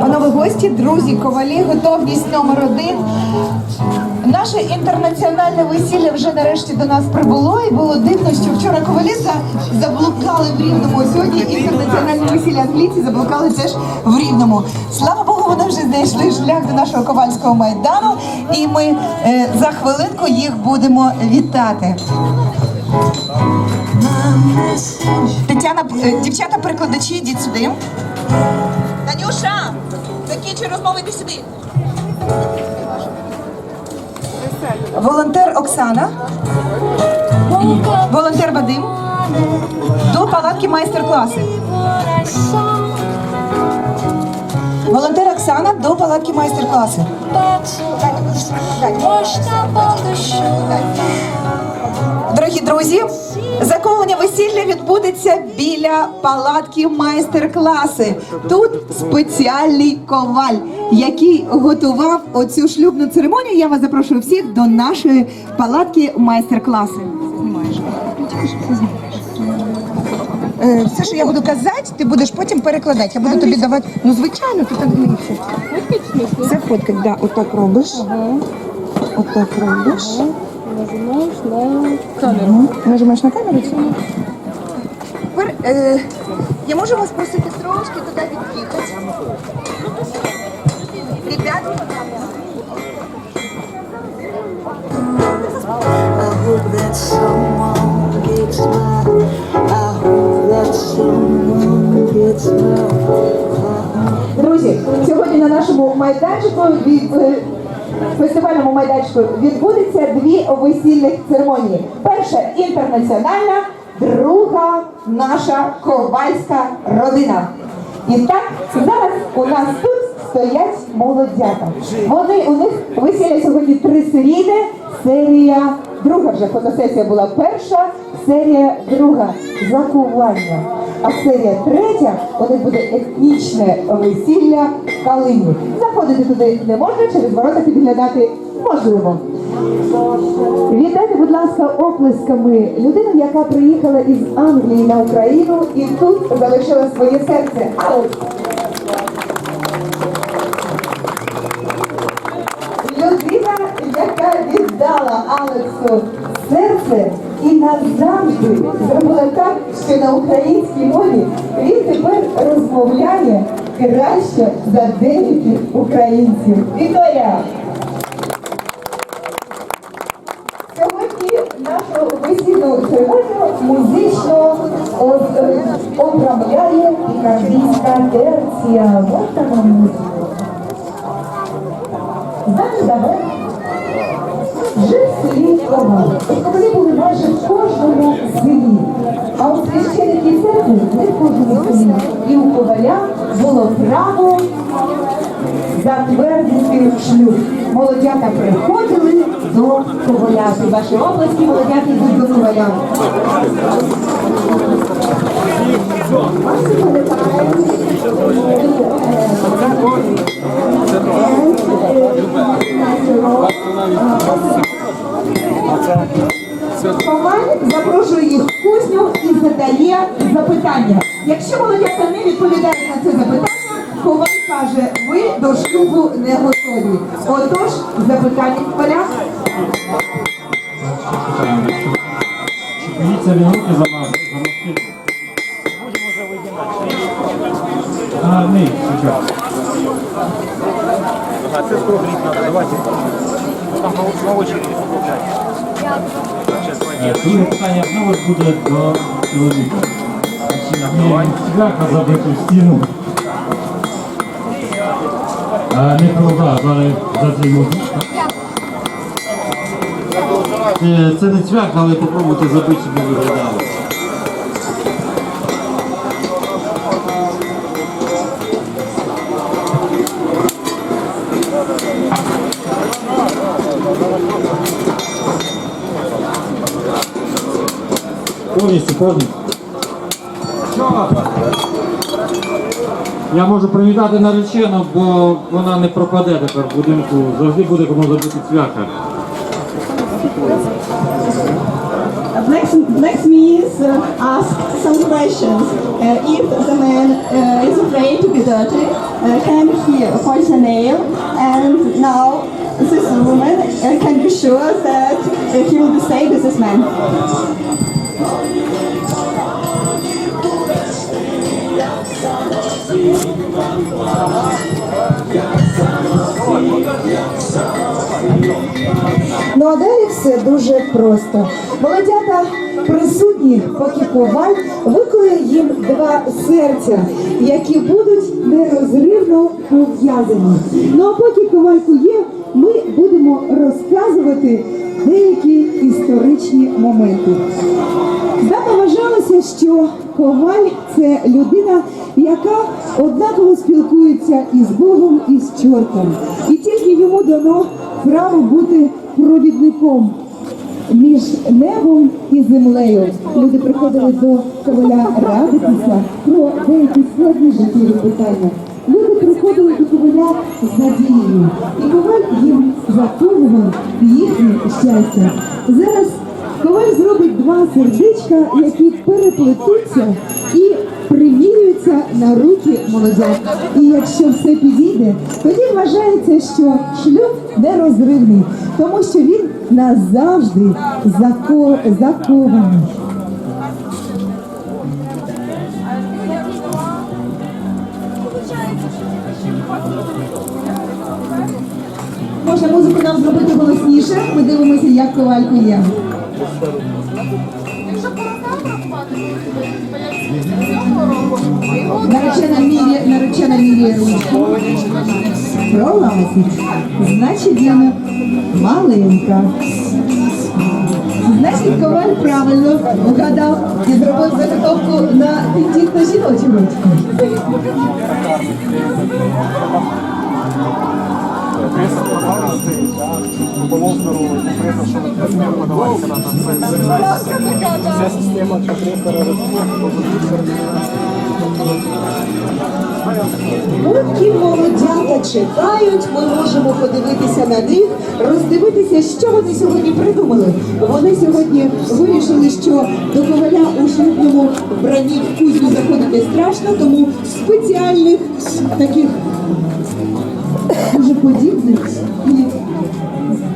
Панове гості, друзі, ковалі, готовність номер один. Наше інтернаціональне весілля вже нарешті до нас прибуло, і було дивно, що вчора ковалі заблукали в Рівному. Сьогодні інтернаціональне весілля англійці заблукали теж в Рівному. Слава Богу, вони вже знайшли шлях до нашого ковальського майдану, і ми е, за хвилинку їх будемо вітати. Тетяна, е, дівчата, перекладачі, йдіть сюди. Танюша, закінчуй розмову, йди сюди. Волонтер Оксана, волонтер Вадим. До палатки майстер-класи. Волонтер Оксана до палатки майстер-класи. Дорогі друзі, заковування весілля відбудеться біля палатки майстер-класи. Тут спеціальний коваль, який готував оцю шлюбну церемонію. Я вас запрошую всіх до нашої палатки майстер-класи. Е, Все, що я буду казати, ти будеш потім перекладати. Я буду тобі давати. Ну, звичайно, тут англійською. Це фоткать, да, отак робиш. Отак робиш. Нажимаєш на камеру. Угу. Нажимаєш на камеру? цю? Тепер е, я можу вас просити трошки туди від'їхати. Ребят, I hope that someone gets mine. I hope that someone gets mine. друзі, сьогодні на нашому майданчику від е, фестивальному майданчику відбудеться дві весільних церемонії. Перша інтернаціональна, друга наша ковальська родина. І так зараз у нас тут стоять молодята. Вони у них весілля сьогодні три серійне, серія друга вже фотосесія була перша, серія друга закування. А серія третя у них буде етнічне весілля Калині. Заходити туди не можна, через ворота підглядати можливо. Вітайте, будь ласка, оплесками людину, яка приїхала із Англії на Україну і тут залишила своє серце. Людина, яка віддала Алексу серце і назавжди зробила так, що на українській мові він тепер розмовляє краще за деяких українців. Вікторія! Сьогодні нашу весільну церемонію музично о- е, оправляє терція. Можна вам музику? Священників не в. І у коваля було право затвердити шлюб. Молодята приходили до коваля. У вашій області молодята йдуть до коваля. Коваль запрошує їх задає запитання. Якщо молодята не відповідають на це запитання, Коваль каже, ви до шлюбу не готові. Отож, запитання в полях. Боїться минути за нас, за нас А, ні, сейчас. А це гріх надо, давайте. Там по очереди покупать. Друге питання знову ж буде до чоловіка. Цвяха забиту стіну. Не провода, зараз за цей можна. Це не цвях, але попробуйте забити, щоб не виглядало. Повністю, повністю. Я можу привітати наречену, бо вона не пропаде тепер в будинку. Завжди буде кому забити цвяха. Uh, ask some questions. Uh, if the man uh, is afraid to be dirty, uh, can he point a nail? And now this woman uh, can be sure that uh, he will be safe with this man. Ну а далі все дуже просто. Молодята присутні, поки коваль виконує їм два серця, які будуть нерозривно пов'язані. Ну а поки коваль кує, ми будемо розказувати деякі історичні моменти. Давно вважалося, що коваль це людина, яка однаково спілкується із Богом і з чортом. І тільки йому дано право бути провідником між небом і землею. Люди приходили до коваля радитися про деякі складні життєві питання. Люди приходили до коваля з надією, і коваль їм заповнював їхнє щастя. Зараз Коваль зробить два сердечка, які переплетуться і примірюються на руки молодят. І якщо все підійде, тоді вважається, що шлюб нерозривний, тому що він назавжди зако... закований. Може музику нам зробити голосніше? Ми дивимося, як ковальку є. Наречена мірі, наречена мірі ручку. Пролазить. Значить, Яна маленька. Значить, коваль правильно вгадав і зробив заготовку на тендітно жіночу ручку. На це. Вся система компресора Поки молодята чекають, ми можемо подивитися на них, роздивитися, що вони сьогодні придумали. Вони сьогодні вирішили, що до коваля у шлюбному вбранні в кузню заходити страшно, тому спеціальних таких дуже подібних і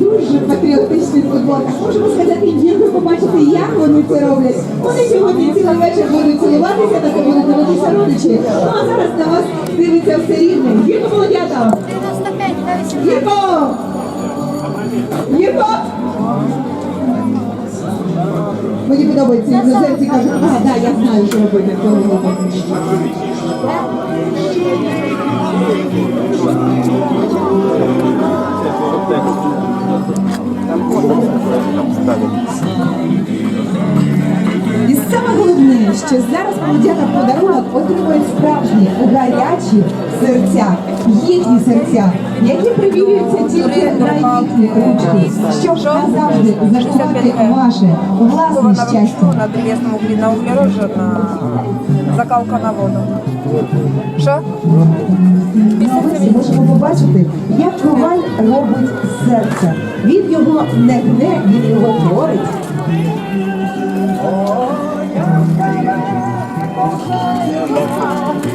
дуже патріотичних футболках. Можемо сказати, як ви побачите, як вони це роблять. Вони сьогодні цілий вечір будуть цілуватися, та будуть дивитися родичі. Ну а зараз на вас дивиться все рівне. Гірко молодята! Гірко! Гірко! Мені подобається, серці кажуть, а, да, я знаю, що робити. цього року». І саме головне, що зараз молодята подарунок отримують справжні гарячі серця, їхні серця, які примірюються тільки на їхні ручки, щоб назавжди заховати ваше власне щастя. Закалка на воду. Що? Ми можемо побачити, як коваль робить серце. Він його не гне, він його творить. Я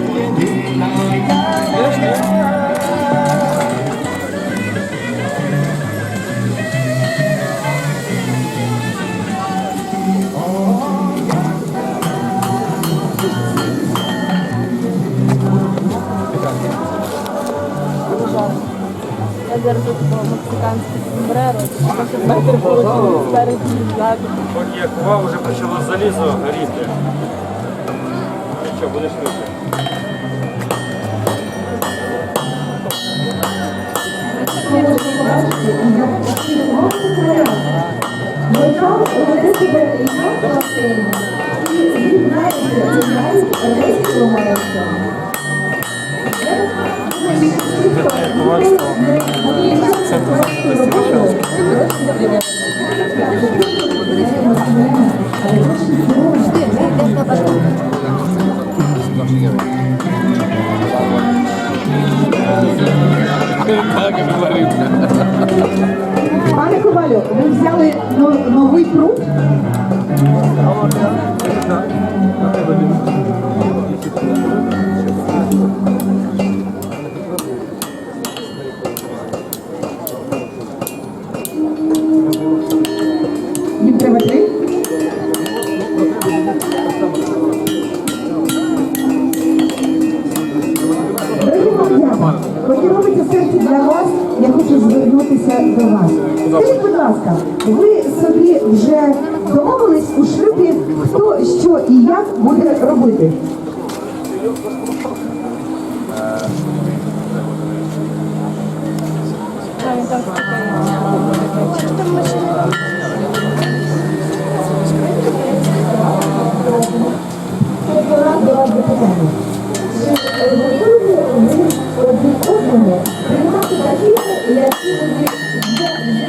одержит мексиканский сомбреро, потім получили старый пиджак. Коньякова вже почала залізо горіти. Ты ну что, будеш вийти? Thank you. Пане Ковалю, ви взяли новий пруд? Так. Yeah.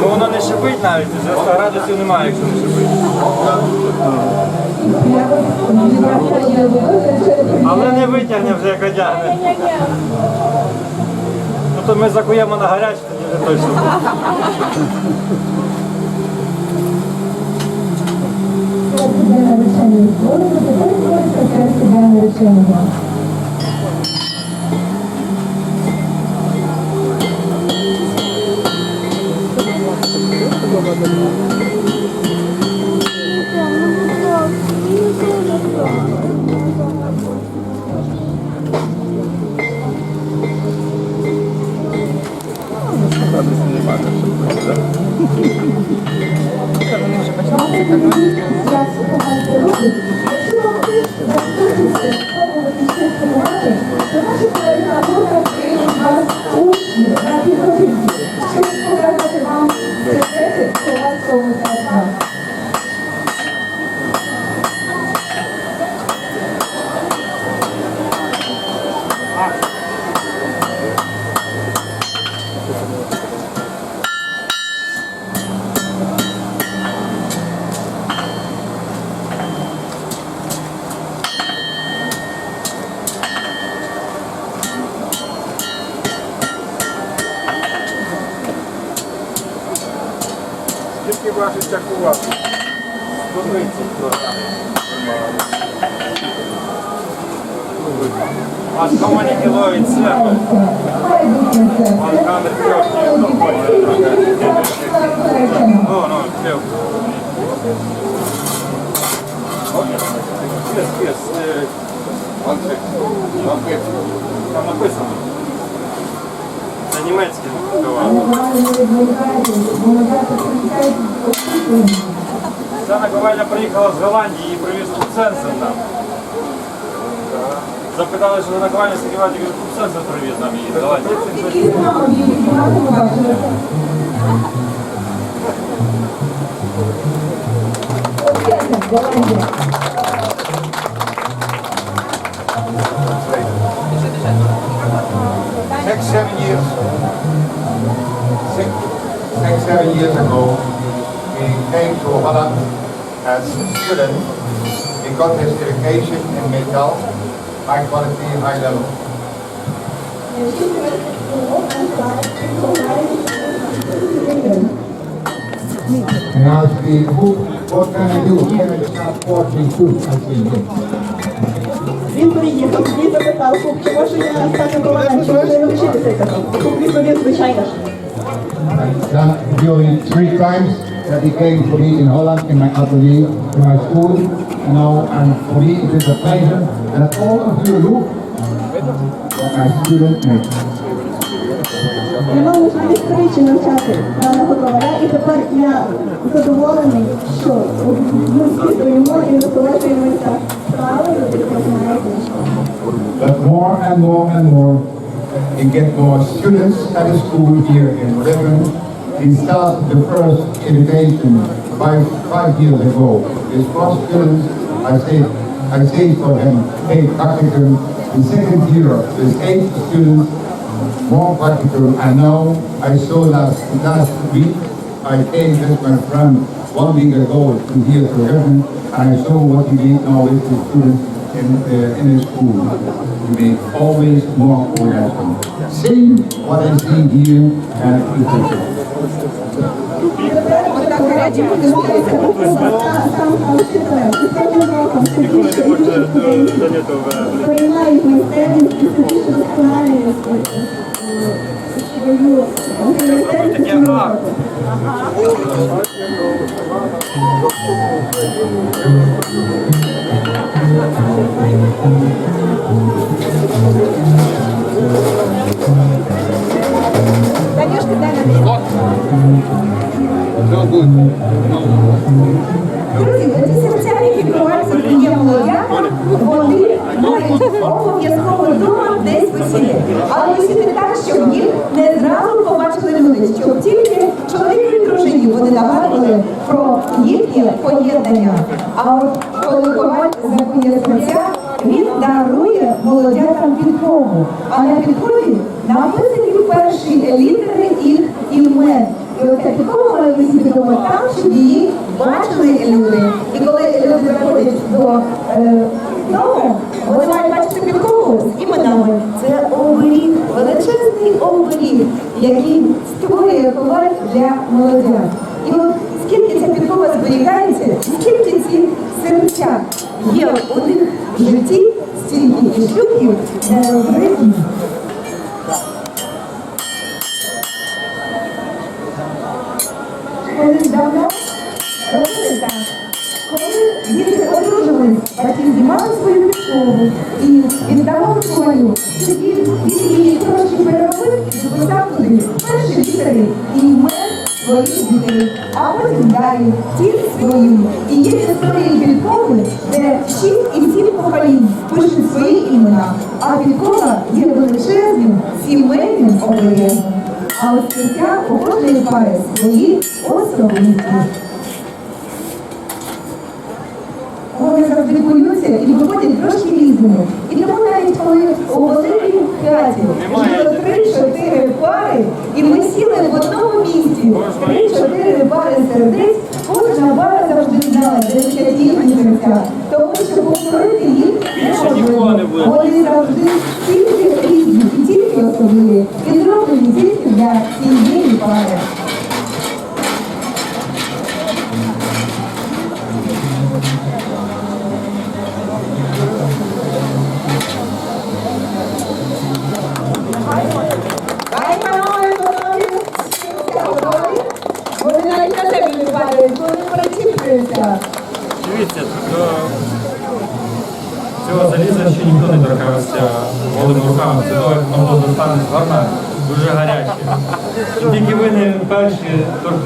Ну воно не шипить навіть, 90 градусів немає, якщо не шипить. Але не витягне вже як одягне. Ну то ми закуємо на гаряче, тоді вже точно. Створиться серце нареченого. Як погано це робить, якщо вам хтось захочеться спробувати щось спробувати, то наші колеги на фото приймуть вас учні на підготовці, щоб показати вам секрети ковальського мистецтва. Скільки важить чакувати? 130 кілограмів. А з команіки ловить себе. Майбутнє серце. Он камер трьох, ну, Нареченого. Ну, ну, трьох. Пес, пес, е, Там написано. Це німецький. Наковальня наковальня приїхала з Голландії, її привіз Купсенсен нам. Запитали, що наковальня скільки тільки Купсенсен привіз нам її з Голландії. Голландія. Six, seven years, six, six, seven years ago, he came to Holland as a student. He got his education in metal, high quality, high level. And ask me, who, what can I do? Can I start watching too? I say, yes. Він приїхав, він запитав, «Куп, чи можу я стати командиром, чи можу я навчитися цього? Куп відповів, звичайно ж. I've done during three times that he came to me in Holland in my atelier, in my school. And now, and for me, it is a pleasure that all of you look what my student makes. Я мав можливість тричі навчати даного коваля, і тепер я задоволений, що ми всі стоїмо і насолоджуємося справою, яку знаєте. But more and more and more, you get more students at the school here in Ribbon. We started the first invitation five, five years ago. This was students, I say, I say for him, hey, practicum, the second year, there's eight students, more practicum, and now I saw last, last week, I came with my friend robbing are going to here forever. I show what you need always to students in, uh, in school. You may always walk where I. See what I see here and the Thank you. Щоб їх не зразу побачили люди, щоб тільки і вони нагадували про їхнє поєднання. А от коли коваль закує серця, він дарує молодятам підкову. А на підкові написані перші літери їх імен. І оця підкова має висіти вдома там, щоб її бачили люди. І коли люди заходять до е, дому, вони мають бачити підкову з іменами. Це оберіг, величезний оберіг, який створює коваль для молодят. І от скільки ця підкова зберігається, скільки ці серця є у них в житті, стільки шлюбів не розбиті. Колись давно робили так. Коли діти одружувались, батьки знімали свою підкову і віддавали свою. Тоді її трошки переробив і записав туди перші літери і імен своїх дітей, а потім далі ті свої. І є історії підкови, де шість і сім поколінь пишуть свої імена, а підкова є величезним сімейним оберегом. А ось серця у кожної пари свої особливості. Вони завжди боються і виходять трошки різними. І тому навіть коли у великій хаті жило три-чотири пари, і ми сіли в одному місці, три-чотири пари сердець, кожна пара завжди знала, де ще їхні серця. Тому що повторити їх неможливо. Вони завжди тільки особливі. І зроблені тільки для цієї пари.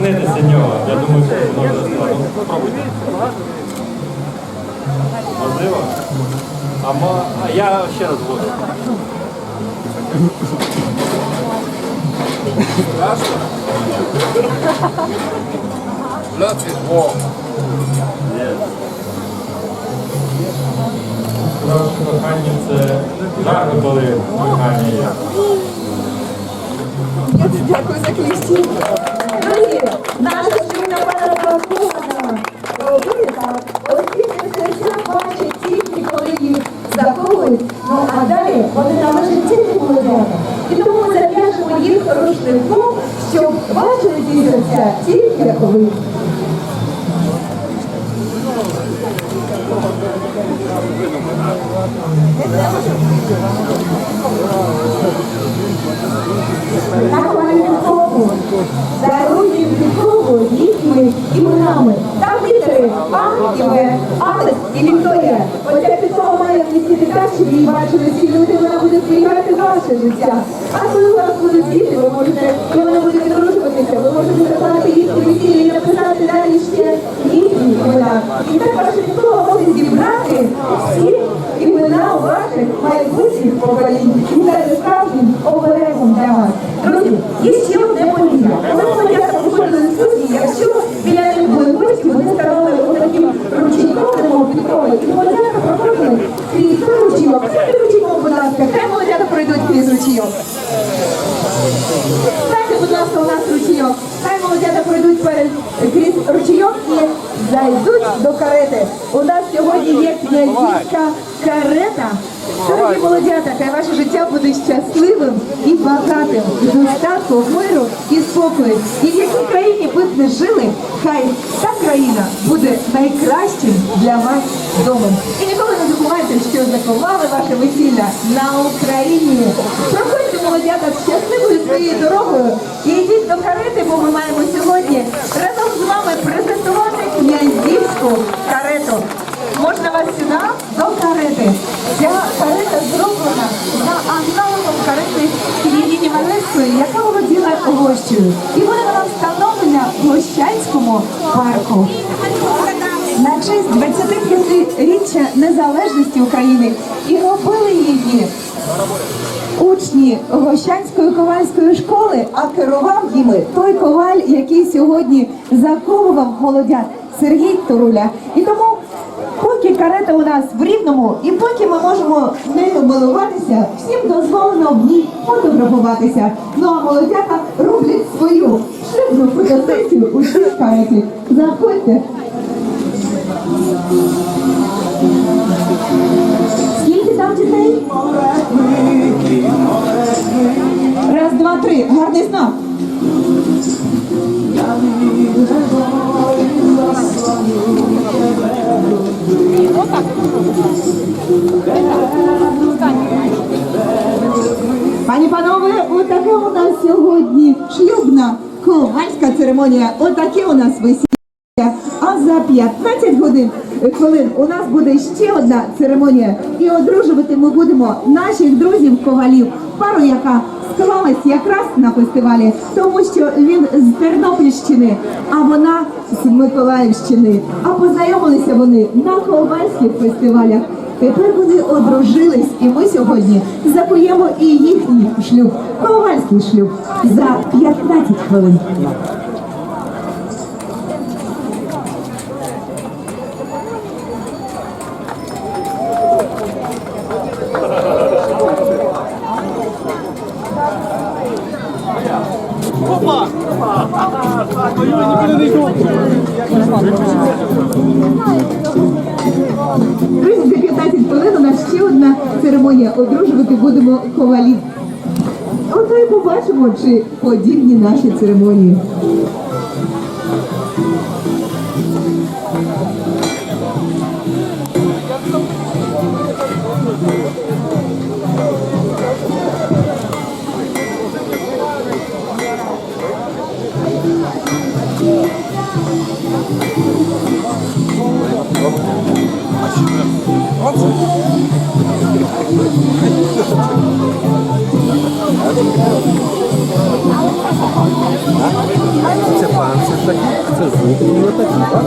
Торкнетеся нього. Я думаю, що може. Ну, Спробуйте. Можливо? А, мо- а я ще раз буду. Кохання це жарко, коли кохання є. Дякую за кліщі. Так. Оскільки серця бачать тільки, коли їх заковують, ну а далі вони належать тільки. І тому зав'яжемо їх рушником, щоб бачили ці серця тільки. На Валентинову дарує Віктору їхніми іменами. Там літери А і В, Алес і Вікторія. Оця підкова має вмістити так, щоб її бачили всі люди, вона буде зберігати ваше життя. А коли у вас будуть діти, ви можете, і вони будуть одружуватися, ви можете закладати їхні весілля і написати далі ще їхні імена. І так ваша підкова може зібрати всі імена ваших майбутніх поколінь. І це є справжнім оберегом для вас. Друзі, є ще одне повір'я. Коли молодята виходили з студії, якщо біля них були гості, вони ставали отаким ручейком, немов підколи, і молодята проходили крізь ручійок. Ручійком, будь ласка, хай молодята пройдуть крізь ручійок. Станьте, будь ласка, у нас ручійок. Хай молодята пройдуть перед крізь ручійок і зайдуть до карети. У нас сьогодні є князівська карета. Дорогі молодята, хай ваше життя буде щасливим і багатим, з достатку, миру і спокою. І в якій країні ви б не жили, хай та країна буде найкращим для вас домом. І ніколи не забувайте, що заховали ваше весілля на Україні. Проходьте, молодята, щасливою своєю дорогою і йдіть до карети, бо ми маємо сьогодні разом з вами презентувати князівську карету. Вас сюди до карети. Ця карета зроблена за аналогом карети княгині Малецької, яка володіла гощею. І буде вона встановлена в Гощанському парку. На честь 25-річчя незалежності України і робили її учні Гощанської ковальської школи, а керував їми той коваль, який сьогодні заковував молодят Сергій Туруля. І тому, карета у нас в рівному, і поки ми можемо нею милуватися, всім дозволено в ній фотографуватися. Ну а молодята роблять свою шлюбну фотосесію у цій кареті. Заходьте. Скільки там дітей? Раз, два, три. Гарний знак. Пані панове, отака у нас сьогодні шлюбна ковальська церемонія. Отаке у нас весілля. А за 15 годин е, хвилин у нас буде ще одна церемонія. І одружувати ми будемо наших друзів ковалів. Пару, яка склалась якраз на фестивалі, тому що він з Тернопільщини, а вона з Миколаївщини. А познайомилися вони на ковальських фестивалях. Тепер вони одружились, і ми сьогодні закуємо і їхній шлюб, ковальський шлюб за 15 хвилин. Друзі, за 15 хвилин у нас ще одна церемонія. Одружувати будемо ковалів. Ото і побачимо, чи подібні наші церемонії. Це панцир такий, це зуб не такий, так?